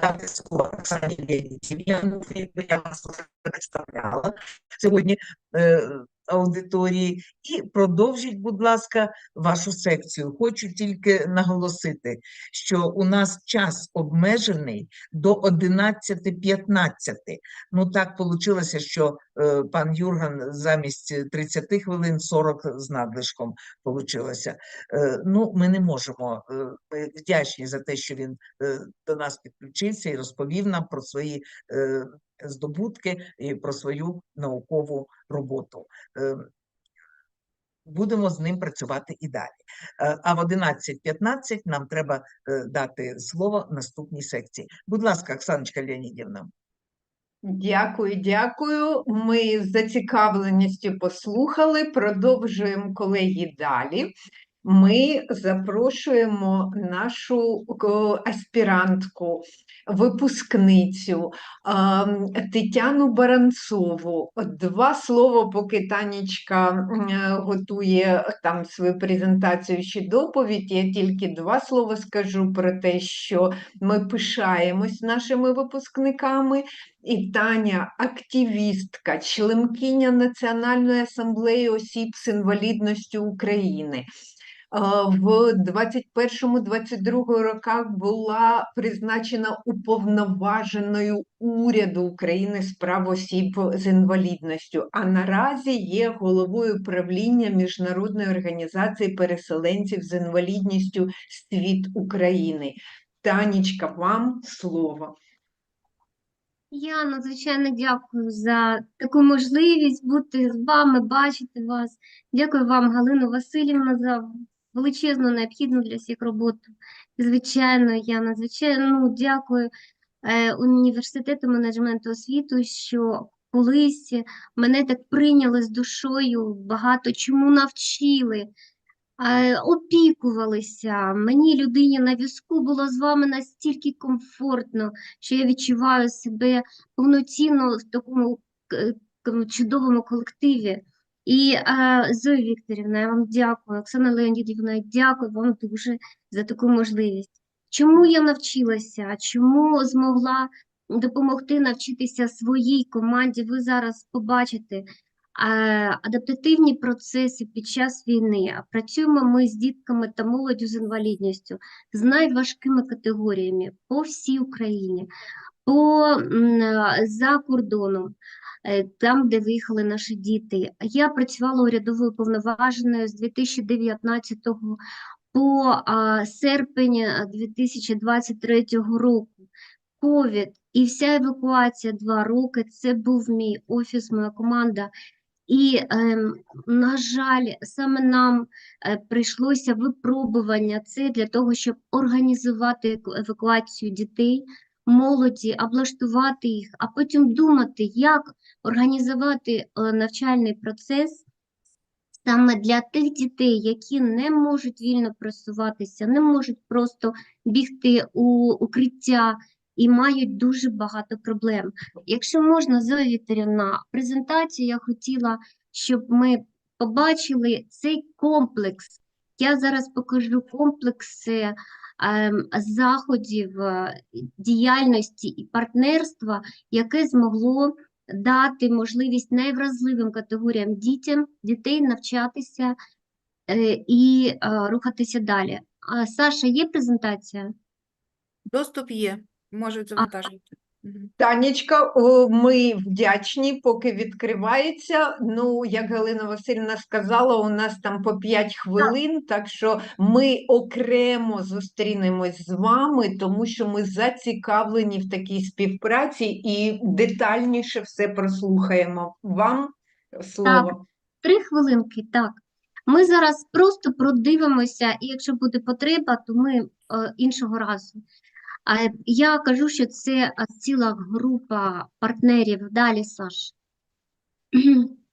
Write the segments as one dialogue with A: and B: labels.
A: дати слово Оксані Леонідівні, якби я вас представляла сьогодні е, аудиторії. І продовжіть, будь ласка, вашу секцію. Хочу тільки наголосити, що у нас час обмежений до 11.15. Ну так вийшло, що е, пан Юрган замість 30 хвилин 40 з надлишком получилося. Е, ну, ми не можемо. е, Ми вдячні за те, що він е, до нас підключився і розповів нам про свої е, здобутки і про свою наукову роботу. Е, Будемо з ним працювати і далі. Е, А в 11.15 нам треба е, дати слово наступній секції. Будь ласка, Оксаночка Леонідівна.
B: Дякую, дякую. Ми з зацікавленістю послухали. Продовжуємо колеги далі. Ми запрошуємо нашу е, аспірантку, випускницю Тетяну Баранцову. Два слова, поки Танечка е, готує там свою презентацію чи доповідь. Я тільки два слова скажу про те, що ми пишаємось нашими випускниками. І Таня активістка, членкиня Національної асамблеї осіб з інвалідністю України. В 21-22 роках була призначена уповноваженою уряду України з прав осіб з інвалідністю, а наразі є головою правління Міжнародної організації переселенців з інвалідністю Світ України. Танечка, вам слово.
C: Я надзвичайно дякую за таку можливість бути з вами, бачити вас. Дякую вам, Галина Васильівна, за величезну необхідну для всіх роботу. Звичайно, я надзвичайно ну, дякую е, університету менеджменту освіту, що колись мене так прийняли з душою, багато чому навчили. е, Опікувалися. Мені, людині на візку, було з вами настільки комфортно, що я відчуваю себе повноцінно в такому чудовому колективі. І е, Зоя Вікторівна, я вам дякую. Оксана Леонідівна, дякую вам дуже за таку можливість. Чому я навчилася? Чому змогла допомогти навчитися своїй команді? Ви зараз побачите е, адаптативні процеси під час війни. Працюємо ми з дітками та молоддю з інвалідністю з найважкими категоріями по всій Україні, по е, за кордоном, е, там, де виїхали наші діти. Я працювала урядовою повноваженою з 2019 по серпень е, 2023 року. Ковід і вся евакуація два роки. Це був мій офіс, моя команда. І, ем, на жаль, саме нам е, прийшлося випробування це для того, щоб організувати евакуацію дітей, молоді, облаштувати їх, а потім думати, як організувати е, навчальний процес саме для тих дітей, які не можуть вільно просуватися, не можуть просто бігти у укриття і мають дуже багато проблем. Якщо можна, Зоя Вікторівна, презентацію я хотіла, щоб ми побачили цей комплекс. Я зараз покажу комплекс ем, заходів е, діяльності і партнерства, яке змогло дати можливість найвразливим категоріям дітям, дітей навчатися е, і е, рухатися далі. Саша, є презентація?
D: Доступ є, можуть завантажити.
B: Танечка, ми вдячні, поки відкривається. Ну, як Галина Васильівна сказала, у нас там по 5 хвилин, так що ми окремо зустрінемось з вами, тому що ми зацікавлені в такій співпраці і детальніше все прослухаємо. Вам слово.
C: Три хвилинки, так. Ми зараз просто продивимося, і якщо буде потреба, то ми е, іншого разу. А я кажу, що це е, ціла група партнерів. Далі, Саш.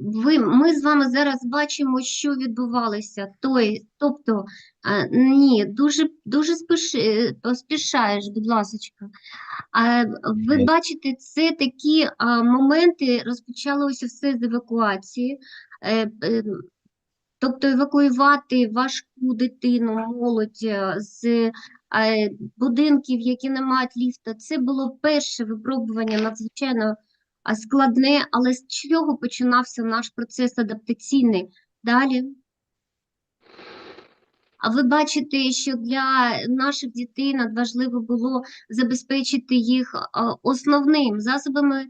C: Ви, ми з вами зараз бачимо, що відбувалося. Той, тобто, ні, дуже, дуже спіши, поспішаєш, будь ласочка. А, ви бачите, це такі моменти, розпочалося все з евакуації. Тобто евакуювати важку дитину, молодь е, з е, будинків, які не мають ліфта, це було перше випробування надзвичайно складне, але з чого починався наш процес адаптаційний? Далі. А ви бачите, що для наших дітей надважливо було забезпечити їх основним засобами,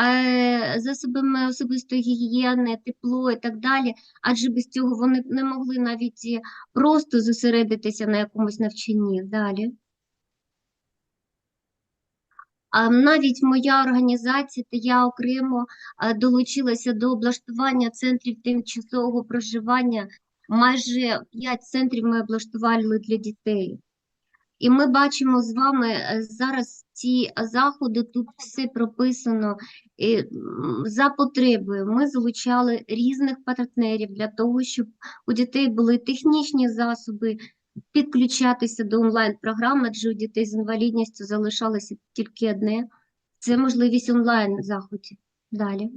C: е, засобами особистої гігієни, тепло і так далі, адже без цього вони не могли навіть просто зосередитися на якомусь навчанні. Далі. Навіть моя організація та я окремо е, долучилася до облаштування центрів тимчасового проживання. Майже 5 центрів ми облаштували для дітей. І ми бачимо з вами е, зараз ці заходи, тут все прописано і, за потребою. Ми залучали різних партнерів для того, щоб у дітей були технічні засоби підключатися до онлайн-програм, адже у дітей з інвалідністю залишалося тільки одне – це можливість онлайн заходів. Далі.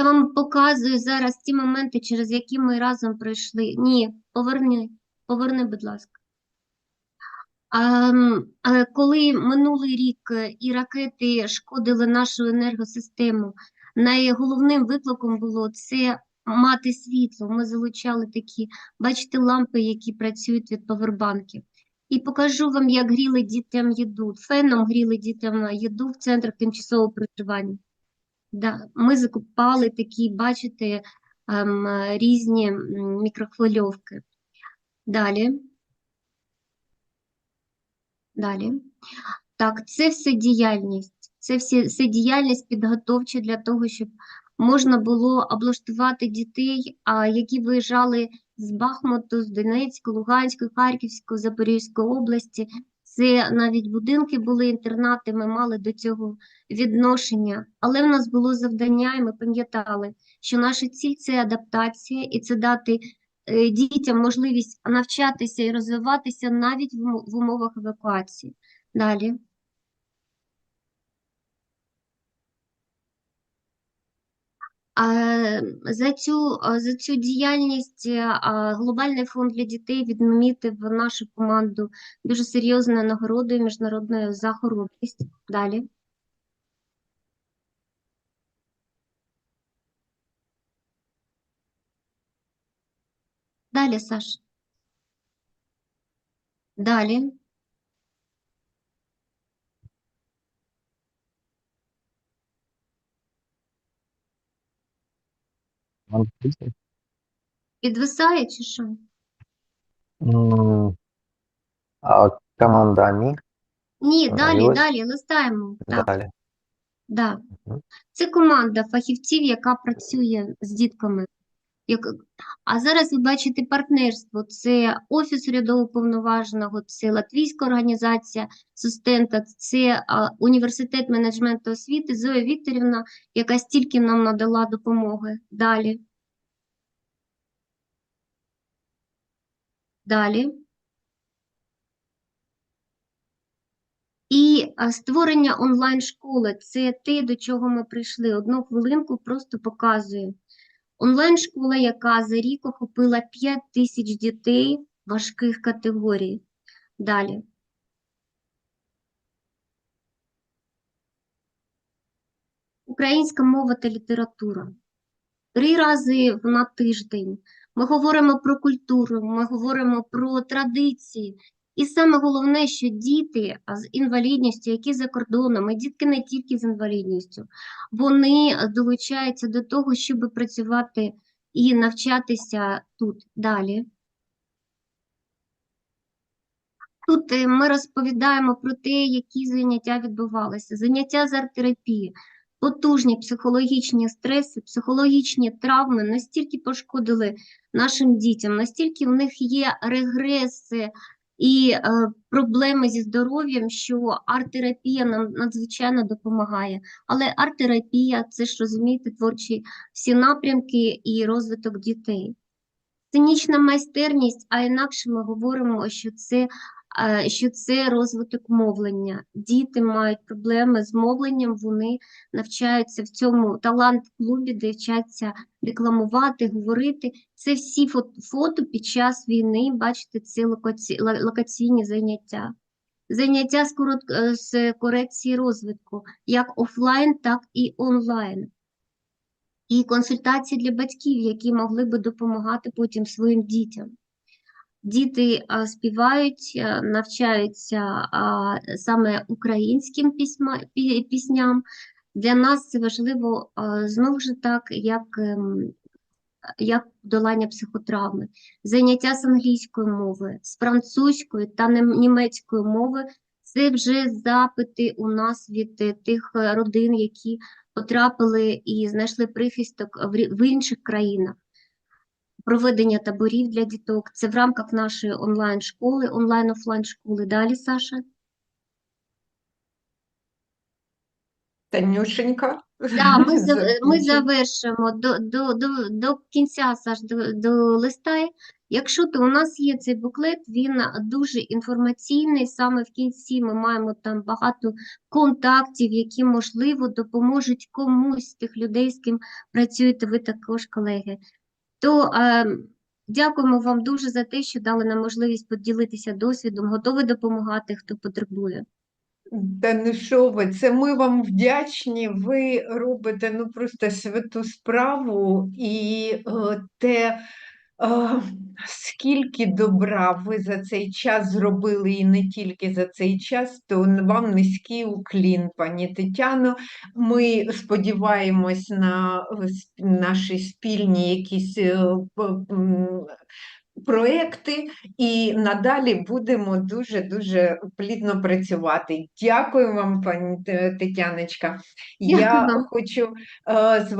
C: Я вам показую зараз ті моменти, через які ми разом пройшли. Ні, поверни, поверни, будь ласка. А, а коли минулий рік е, і ракети шкодили нашу енергосистему, найголовним викликом було це мати світло. Ми залучали такі, бачите, лампи, які працюють від павербанків. І покажу вам, як гріли дітям їду. Феном гріли дітям їду в центрах тимчасового проживання. Да, ми закупали такі, бачите, ем, різні мікрохвильовки. Далі. Далі. Так, це все діяльність. Це всі, все діяльність підготовча для того, щоб можна було облаштувати дітей, які виїжджали з Бахмуту, з Донецької, Луганської, Харківської, Запорізької області. Це навіть будинки були інтернати, ми мали до цього відношення. Але в нас було завдання, і ми пам'ятали, що наша ціль це адаптація, і це дати е, дітям можливість навчатися і розвиватися навіть в умовах евакуації. Далі. За цю, за цю діяльність е, Глобальний фонд для дітей відмітив нашу команду дуже серйозною нагородою міжнародною за хоробрість. Далі. Далі, Саш. Далі. Підвисає чи що?
E: М, А команда
C: ні?
E: Ні,
C: далі,
E: і ось
C: далі, листаємо. Так,
E: далі.
C: да.
E: Мгм.
C: Це команда фахівців, яка працює з дітками. Як... А зараз ви бачите партнерство. Це Офіс урядового повноваженого, це Латвійська організація Сустента, це Університет менеджменту освіти, Зоя Вікторівна, яка стільки нам надала допомоги. Далі. Далі. І створення онлайн-школи – це те, до чого ми прийшли. Одну хвилинку просто показую. Онлайн-школа, яка за рік охопила 5 тисяч дітей важких категорій. Далі. Українська мова та література. Три рази на тиждень. Ми говоримо про культуру, ми говоримо про традиції. І саме головне, що діти з інвалідністю, які за кордоном, і дітки не тільки з інвалідністю, вони долучаються до того, щоб працювати і навчатися тут далі. Тут е, ми розповідаємо про те, які заняття відбувалися. Заняття з арт-терапії, потужні психологічні стреси, психологічні травми настільки пошкодили нашим дітям, настільки в них є регреси і е, проблеми зі здоров'ям, що арт-терапія нам надзвичайно допомагає. Але арт-терапія це ж розумієте, творчі всі напрямки і розвиток дітей. Сценічна майстерність, а інакше ми говоримо, що це що це розвиток мовлення. Діти мають проблеми з мовленням, вони навчаються в цьому талант-клубі, де вчаться рекламувати, говорити. Це всі фото, під час війни, бачите, це локаційні заняття. Заняття е, з корекції розвитку, як офлайн, так і онлайн. І консультації для батьків, які могли би допомагати потім своїм дітям. Діти співають, а, навчаються саме українським письма, пі- пісням. Для нас це важливо знову ж так, як, ем, як долання психотравми. Заняття з англійської мови, з французької та німецької мови це вже запити у нас від е, тих е, родин, які потрапили і знайшли прихисток в в інших країнах. Проведення таборів для діток. Це в рамках нашої онлайн-школи, онлайн-офлайн школи. Далі, Саша.
B: Танюшенька.
C: Да, ми, ми завершимо до, до, до, до кінця, Саш, до, до листай. Якщо то у нас є цей буклет, він дуже інформаційний. Саме в кінці ми маємо там багато контактів, які, можливо, допоможуть комусь з тих людей, з ким працюєте ви також, колеги. То е, дякуємо вам дуже за те, що дали нам можливість поділитися досвідом, готові допомагати, хто потребує.
B: Та ну що ви, це ми вам вдячні. Ви робите ну просто святу справу і е, те, скільки добра ви за цей час зробили, і не тільки за цей час, то вам низький уклін, пані Тетяно. Ми сподіваємось на е, наші спільні якісь е, проекти і надалі будемо дуже-дуже плідно працювати. Дякую вам, пані Тетяночка.
C: Дякую
B: Я
C: вам.
B: хочу е, з